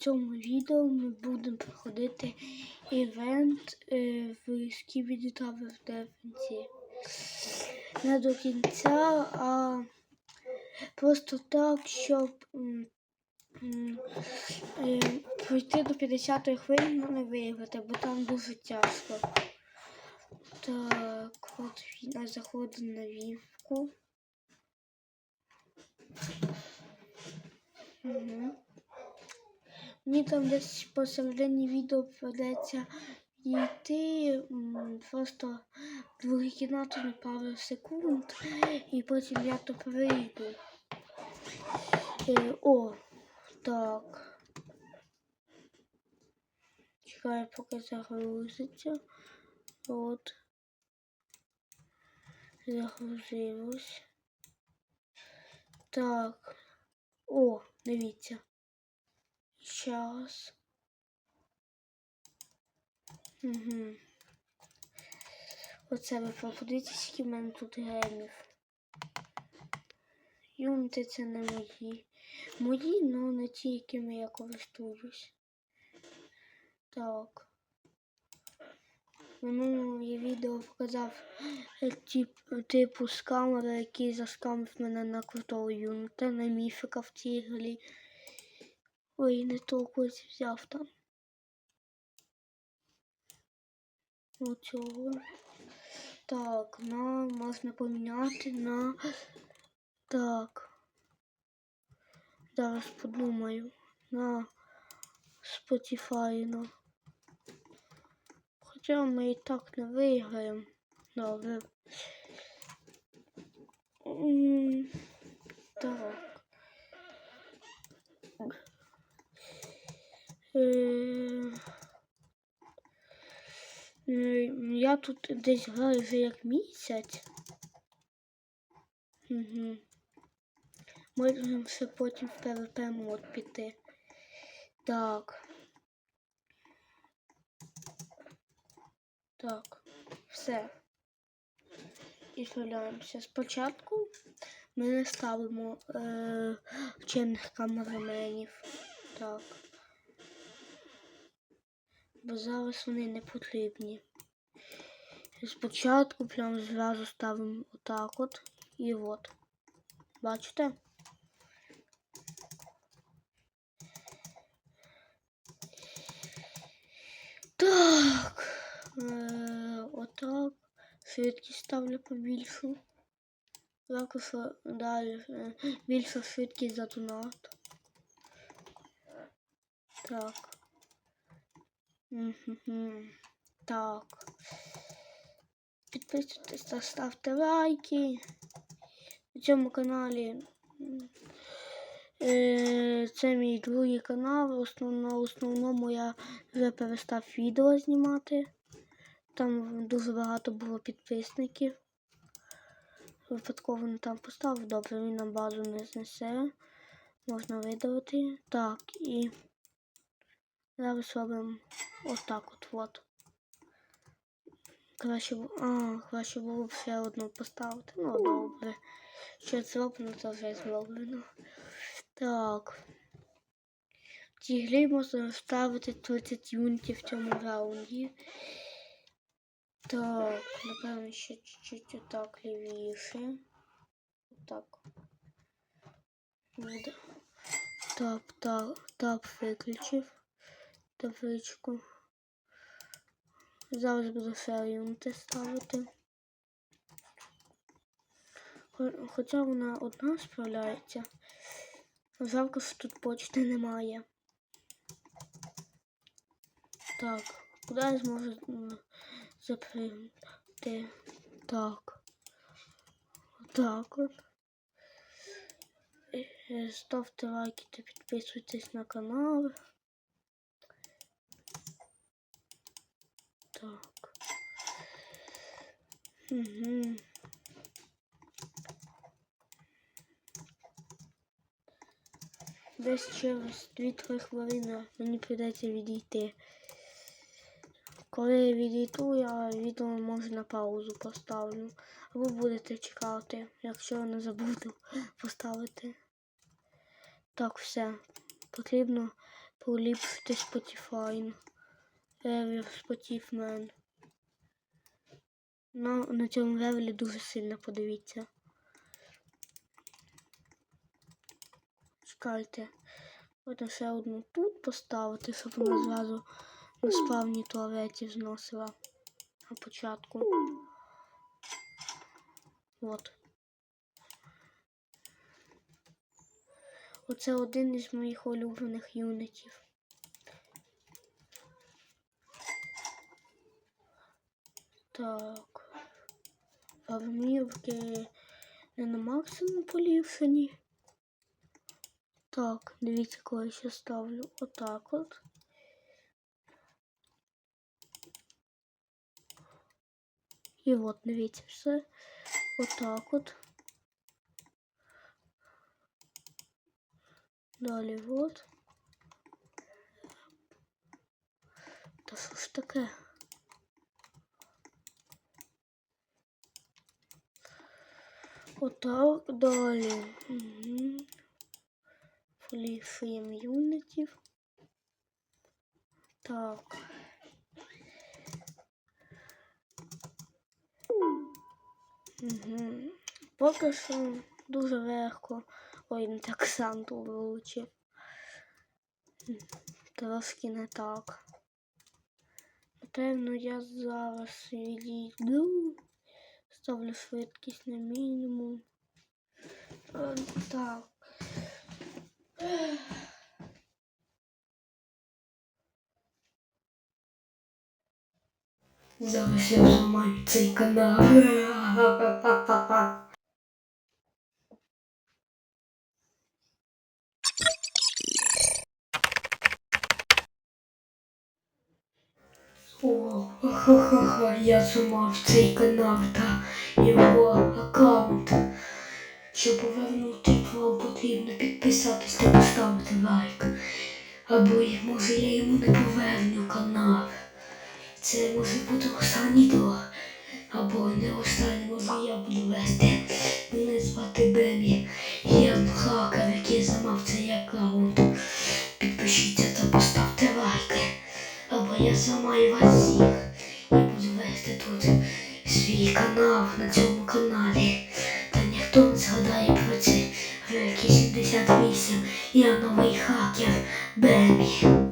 цьому відео ми будемо проходити івент е, в Skibidi Tower Defense. Не до кінця, а просто так, щоб е, пройти до 50-ї хвилі, ну не виграти, бо там дуже тяжко. Так, от він заходить на вівку. Угу. Мені там десь посередині відео придеться йти просто в другу кімнату на пару секунд, і потім я то прийду. Е, о, так. Чекаю, поки загрузиться. От. Загрузилось. Так. О, дивіться. Щас. Угу. Оце ви подивіться, скільки в мене тут гемів. Юнити це не мої. Мої, ну не ті, якими я користуюсь. Так. Я відео показав е, тип, типу скамера, який заскамив мене на крутого юнита, на міфіка в цій грі. Ой, не то когось взяв там. Оцього. Так, на можна поміняти на. Так. Зараз подумаю. На Spotify. На. Хоча ми і так не виграємо. Добре. Так. Е, е, Я тут десь граю вже як місяць. Угу. Можемо ще потім в ПВП мод піти. Так. Так, все. І справляємося. Спочатку ми не ставимо е, вчених камераменів. Так. Бо зараз вони не потрібні. Спочатку прям зразу ставимо отак от і от. Бачите? Так. Е, отак. Швидкість ставлю побільшу. Також далі е, більша швидкість за донат. Так. Так. Підписуйтесь та ставте лайки. На цьому каналі е, це мій другий канал. Основ, на основному я вже перестав відео знімати. Там дуже багато було підписників. Випадково не там поставив. Добре, він на базу не знесе. Можна видалити. Так, і зараз робимо отак от от. Краще а, краще було б ще одну поставити. Ну, добре. Що зроблено, то вже зроблено. Так. В цій грі можна ставити 30 юнітів в цьому раунді. Так, напевно, ще чуть-чуть отак лівіше. Отак. Буде. Так, так, так, виключив табличку. Зараз буду юнити ставити. Хо- Хоча вона одна справляється. Жалко, тут почти немає. Так, куди я зможу м, запрягти? Так. Так от. Е, Ставте лайки та підписуйтесь на канал. Так. Угу. Десь через 2-3 хвилини мені прийдеться відійти. Коли я відійду, я відео може на паузу поставлю. Або будете чекати, якщо не забуду поставити. Так, все. Потрібно поліпшити Spotify. Ревір Spotifman. На, на цьому ревелі дуже сильно подивіться. Чекайте. Можна ще одну тут поставити, щоб вона зразу на спавні туалеті зносила на початку. От. Оце один із моїх улюблених юнітів. Так. Фармівки не на максимум поліпшені. Так, дивіться, коли я ще ставлю отак от. І от, дивіться, все отак от. Далі от. Та що ж таке? Отак далі. Угу. Юнітів. Так. Угу. Поки що дуже легко. Ой, не так Санту вилучив. Трошки не так. Напевно, я зараз відійду. Ставлю швидкість на мінімум. Е, Так. Зараз я зламаю цей канал. О, ха-ха-ха, я зламав цей канал та Його аккаунт. Щоб повернути вам потрібно підписатись та поставити лайк. Або може я йому не поверну канал. Це може бути останній друг. Або не останній, може я буду вести. Мене звати Бемі. Я хакер, який зламав цей аккаунт. Підпишіться та поставте лайки. Або я зламаю вас всіх. І буду вести тут свій канал на цьому каналі. Та ніхто не згадає про це. Великий 78. Я новий хакер Бемі.